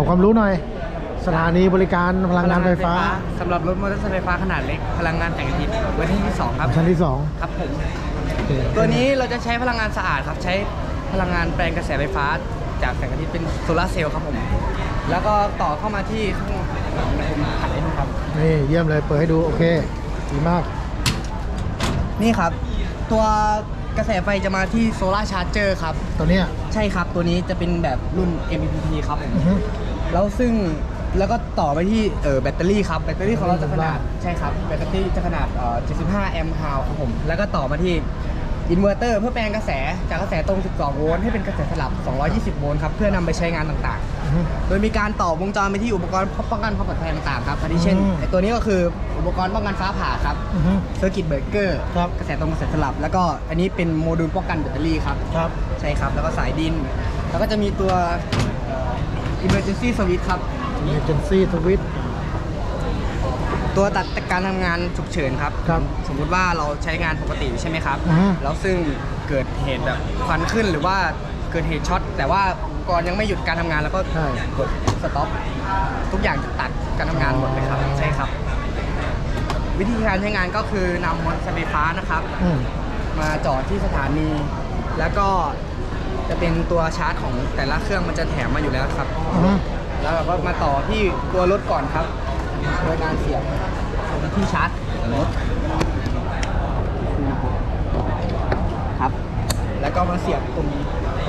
ขอความรู้หน่อย สถานีบริการพลังงานไฟฟ้าสำหรับรถมอเตอร์ไซค์ไฟฟ้าขนาดเล็กพลังงานแสงอาทิตย์เวอร์ชันที่ 2 ครับชั้นที่สองครับผมโอเคตัวนี้เราจะใช้พลังงานสะอาดครับ ใช้พลังงานแปลงกระแสไฟฟ้า จากแสงอาทิตย์เป็นโซลาร์เซลล์ครับผม แล้วก็ต่อเข้ามาที่ข้างหลังผมขัดให้ดูครับนี่เยี่ยมเลยเปิดให้ดูโอเคดีมาก นี่ครับ ตัวกระแสไฟจะมาที่โซลาร์ชาร์เจอร์ครับ ตัวเนี้ยใช่ครับตัวนี้จะเป็นแบบรุ่น MPPT ครับผมอือฮึ แล้วซึ่งแล้วก็ต่อไปที่เออแบตเตอรี่ครับแบตเตอรี่ของเราจะขนาดใช่ครับแบตเตอรี่จะขนาดเอ่อ75แอมป์ฮาวครับผมแล้วก็ต่อมาที่อินเวอร์เตอร์เพื่อแปลงกระแสจากกระแสตรง 12 โวลต์ให้เป็นกระแสสลับ 220 โวลต์ครับเพื่อนำไปใช้งานต่างอือฮึๆโดยมีการต่อวงจรไปที่อุปกรณ์ป้องกันความปลอดภัยต่างๆครับอาทิเช่นอืมไอ้ตัวนี้ก็คืออุปกรณ์ป้องกันฟ้าผ่าครับอือฮึเซอร์กิตเบรกเกอร์ครับ กระแสตรงกระแสสลับ แล้วก็อันนี้เป็นโมดูลป้องกันแบตเตอรี่ครับ ครับ ใช่ครับ แล้วก็สายดิน แล้วก็จะมีตัว emergency switch ครับเอเจนซี่สวิตตัวตัดการทำงานฉุกเฉินครับ ครับ สมมุติว่าเราใช้งานปกติใช่ไหมครับอือฮึแล้วซึ่งเกิดเหตุแบบควันขึ้นหรือว่าเกิดเหตุช็อต แต่ว่าอุปกรณ์ยังไม่หยุดการทำงานแล้วก็ใช่ กดสต็อปทุกอย่างจะตัดการทำงานหมดเลยครับ ใช่ครับ วิธีการใช้งานก็คือนำมอเตอร์ไซค์ไฟฟ้านะครับ อืม มาจอดที่สถานี แล้วก็ จะเป็นตัวชาร์จของแต่ละเครื่องมันจะแถมมาอยู่แล้วครับ อือฮึแล้วเราก็มาต่อที่ตัวรถก่อนครับ โดยการเสียบที่ชาร์จของรถครับ แล้วก็มาเสียบตรง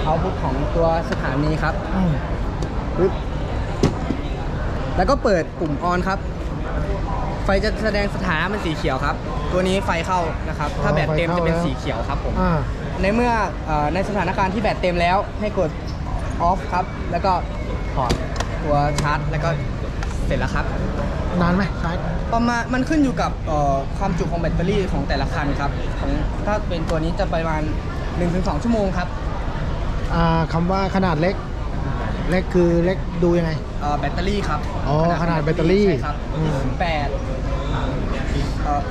เอาพุทของตัวสถานีครับอืมปึ๊บแล้วก็เปิดปุ่มออนครับ ไฟจะแสดงสถานะเป็นสีเขียวครับ ตัวนี้ไฟเข้านะครับ ถ้าแบตเต็มจะเป็นสีเขียวครับผม อ่า ในเมื่อเออในสถานการณ์ที่แบตเต็มแล้วให้กดออฟครับ แล้วก็ถอดตัวชาร์จ แล้วก็เสร็จแล้วครับ นานไหมใช้ประมาณมันขึ้นอยู่กับเอ่อความจุของแบตเตอรี่ของแต่ละคันครับของถ้าเป็นตัวนี้จะประมาณ 1-2 ชั่วโมงครับอ่าคำว่าขนาดเล็ก เล็กคือเล็กดูยังไง เอ่อแบตเตอรี่ครับอ๋อขนาดแบตเตอรี่ใช่ครับอืม แปดเอ่อ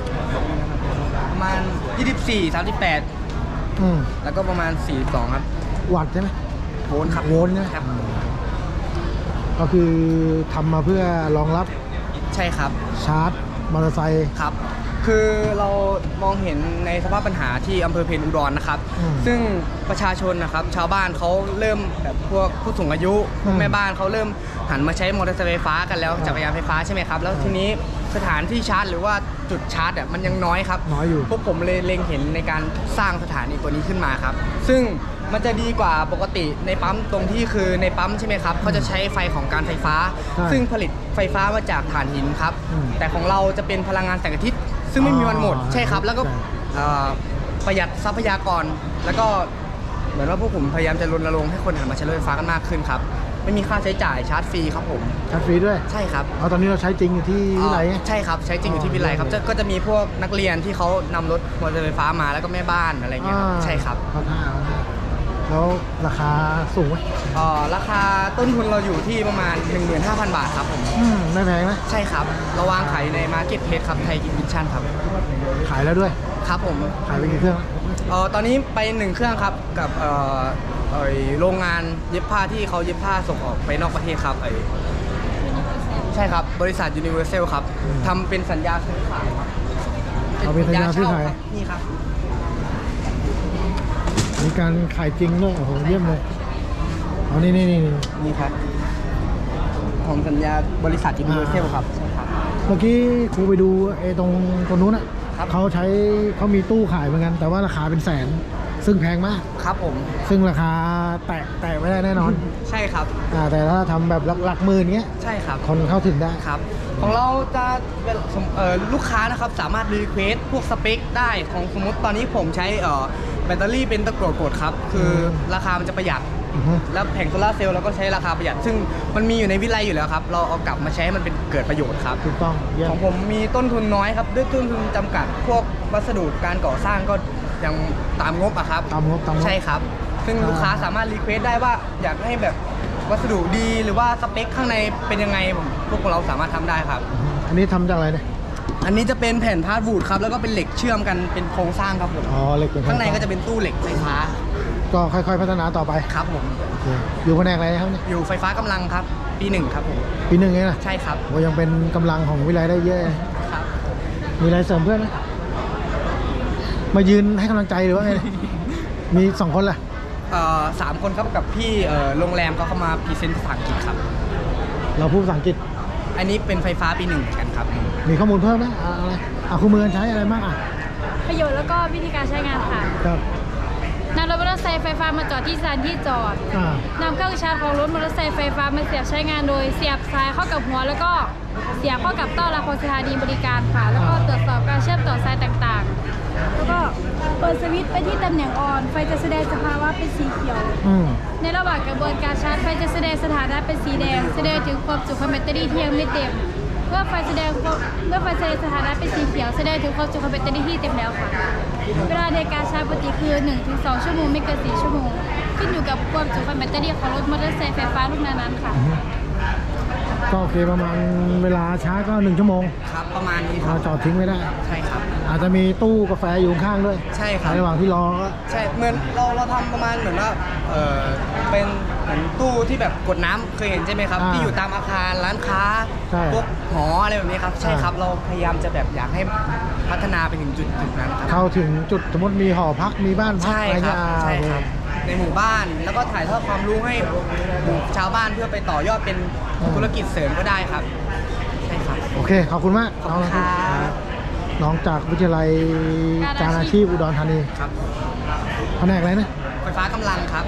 ประมาณ24 38 อืม แล้วก็ประมาณ 42 ครับวัตต์ใช่ไหม โวลต์ครับโวลต์นะ ครับ ก็คือทำมาเพื่อรองรับใช่ครับ ชาร์จมอเตอร์ไซค์ครับ คือเรามองเห็นในสภาพปัญหาที่อำเภอเพนอุดรนะครับ อืมซึ่งประชาชนนะครับ ชาวบ้านเขาเริ่มแบบพวกผู้สูงอายุพวกอืมแม่บ้านเขาเริ่มหันมาใช้มอเตอร์ไซค์ไฟฟ้ากันแล้วอ่าจักรยานไฟฟ้าใช่ไหมครับ แล้วอ่าทีนี้สถานที่ชาร์จหรือว่าจุดชาร์จอะมันยังน้อยครับน้อยอยู่ พวกผมเลยเล็งเห็นในการสร้างสถานีตัวนี้ขึ้นมาครับ ซึ่งมันจะดีกว่าปกติในปั๊มตรงที่คือในปั๊มใช่ไหมครับเขาจะใช้ไฟของการไฟฟ้า ใช่ซึ่งผลิตไฟฟ้ามาจากถ่านหินครับ อืม แต่ของเราจะเป็นพลังงานแสงอาทิตย์ ซึ่งไม่มีวันหมดอ๋อใช่ครับ แล้วก็ใช่เอ่อประหยัดทรัพยากร แล้วก็เหมือนว่าพวกผมพยายามจะรณรงค์ให้คนหันมาใช้รถไฟฟ้ากันมากขึ้นครับ ไม่มีค่าใช้จ่ายชาร์จฟรีครับผม ชาร์จฟรีด้วยใช่ครับ เอาตอนนี้เราใช้จริงอยู่ที่วิไลเอ่อใช่ครับใช้จริงอยู่ที่วิไลครับจะก็จะมีพวกนักเรียนที่เขานำรถมอเตอร์ไซค์ไฟฟ้ามาแล้วก็แม่บ้านอะไรเงี้ยครับใช่ครับ เขาท่าเขาท่า แล้วราคาสูงไหมเอ่อราคาต้นทุนเราอยู่ที่ประมาณ 15,000 บาทครับผมอืมไม่แพงนะใช่ครับเราวางขายในมาร์เก็ตเพจครับไทยกินมิชชั่นครับขายแล้วด้วย ครับผมขายไปกี่เครื่องเอ่อตอนนี้ไปหนึ่งเครื่องครับกับเอ่อเอ่อโรงงานเย็บผ้าที่เขาเย็บผ้าส่งออกไปนอกประเทศครับไอใช่ครับบริษัท Universal ครับทำเป็นสัญญาซื้อขายครับเอาเป็นสัญญาซื้อขาย ครับนี่ครับ มีการขายจริงด้วยโอ้โหเยี่ยมเลยเอานี่นี่นี่นี่นี่ครับ ของสัญญาบริษัท Universal ครับใช่ครับ เมื่อกี้ครูไปดูไอ้ตรงตรงนู้นอะครับเขาใช้เขามีตู้ขายเหมือนกัน แต่ว่าราคาเป็นแสน ซึ่งแพงมากครับผม ซึ่งราคาแตะแตะไม่ได้แน่นอน ใช่ครับอ่าแต่ถ้าทำแบบหลักหลักหมื่นเงี้ยใช่ครับคนเข้าถึงได้ครับ ของเราจะเป็นสมเอ่อลูกค้านะครับสามารถรีเควสพวกสเปคได้ของสมมติตอนนี้ผมใช้เอ่อ แบตเตอรี่เป็นตะกั่วกดครับ คือราคามันจะประหยัด อือฮึ แล้วแผงโซลาร์เซลล์เราก็ใช้ราคาประหยัด ซึ่งมันมีอยู่ในวิไลอยู่แล้วครับ เราเอากลับมาใช้ให้มันเป็นเกิดประโยชน์ครับ ถูกต้องเยี่ยขมองผมมีต้นทุนน้อยครับ ด้วยต้นทุนจำกัด พวกวัสดุการก่อสร้างก็ยังตามงบอะครับ ตามงบตามงบ ใช่ครับ ซึ่งอ่า ลูกค้าสามารถรีเควสได้ว่าอยากให้แบบวัสดุดีหรือว่าสเปคข้างในเป็นยังไงผมพวกเราสามารถทำได้ครับ อือฮึอันนี้ทำจากอะไรเนี่ย อันนี้จะเป็นแผ่นพาสบูดครับแล้วก็เป็นเหล็กเชื่อมกันเป็นโครงสร้างครับผมอ๋อเหล็กเป็นข้างในก็จะเป็นตู้เหล็กไฟฟ้า ก็ค่อยๆพัฒนาต่อไปครับผมโอเคอยู่แผนกอะไรนะครับเนี่ยอยู่ไฟฟ้ากำลังครับอปีหนึ่งครับผมปีหนึ่งเองนะใช่ครับโอ้ยังเป็นกำลังของวิไลได้เยอะครับมีอะไรเสริมเพื่อนไหมมายืนให้กำลังใจหรือว่าไง มีสองคนล่ะเอ่อสามคนครับกับพี่เอ่อโรงแรมเขาเข้ามาพรีเซนต์ภาษาอังกฤษครับ เราพูดภาษาอังกฤษ อันนี้เป็นไฟฟ้าปีหนึ่งเหมือนกันครับ มีข้อมูลเพิ่มไหมอะอะไรอะคู่มือการใช้อะไรบ้างอะประโยชน์แล้วก็วิธีการใช้งานค่ะครับนำรถมอเตอร์ไซค์ไฟฟ้ามาจอดที่สถานที่จอดอ่านำเครื่องชาร์จของรถมอเตอร์ไซค์ไฟฟ้ามาเสียบใช้งานโดย เสียบสายเข้ากับหัว แล้วก็เสียบเข้ากับต้อรับของสถานีบริการค่ะ แล้วก็ตรวจสอบการเชื่อมต่อสายต่างๆ แล้วก็เปิดสวิตช์ไปที่ตำแหน่งออน ไฟจะแสดงสภาวะเป็นสีเขียว อืมในระหว่างกระบวนการชาร์จไฟจะแสดงสถานะเป็นสีแดง แสดงถึงความจุของแบตเตอรี่ที่ยังไม่เต็ม เมื่อไฟแสดงความเมื่อไฟแสดงสถานะเป็นสีเขียวแสดงถึงความจุของแบตเตอรี่ที่เต็มแล้วค่ะ เวลาในการชาร์จปกติคือ 1-2 ชั่วโมงไม่เกิน4ชั่วโมง ขึ้นอยู่กับความจุของแบตเตอรี่ของรถมอเตอร์ไซค์ไฟฟ้ารุ่นนั้นๆค่ะ ก็โอเคประมาณเวลาช้าก็หนึ่งชั่วโมงครับประมาณนี้คเรารับจอดทิ้งไม่ได้ ใช่ครับ อาจจะมีตู้กาแฟอยู่ข้างๆด้วยใช่ครับ ในระหว่างที่รอก็ใช่เหมือนเราเราทำประมาณเหมือนว่าเออเป็นเหมือนตู้ที่แบบกดน้ำเคยเห็นใช่ไหมครับอ่าที่อยู่ตามอาคารร้านค้าใช่พวกหออะไรแบบนี้ครับ ใช่อ่าครับเราพยายามจะแบบอยากให้พัฒนาไปถึงจุดจุดนั้นครับ เข้าถึงจุดสมมติมีหอพักมีบ้านพักใช่อะไรครัเงี้บยอ่าใช่ครับ โอเในหมู่บ้าน แล้วก็ถ่ายทอดความรู้ให้หมู่ชาวบ้านเพื่อไปต่อยอดเป็นอืมธุรกิจเสริมก็ได้ครับใช่ครับ โอเค ขอบคุณมากขอบคุณครับ น้องจากวิทยาลัยการอาชีพอุดรธานีครับแผนกอะไรนะ ไฟฟ้ากำลังครับ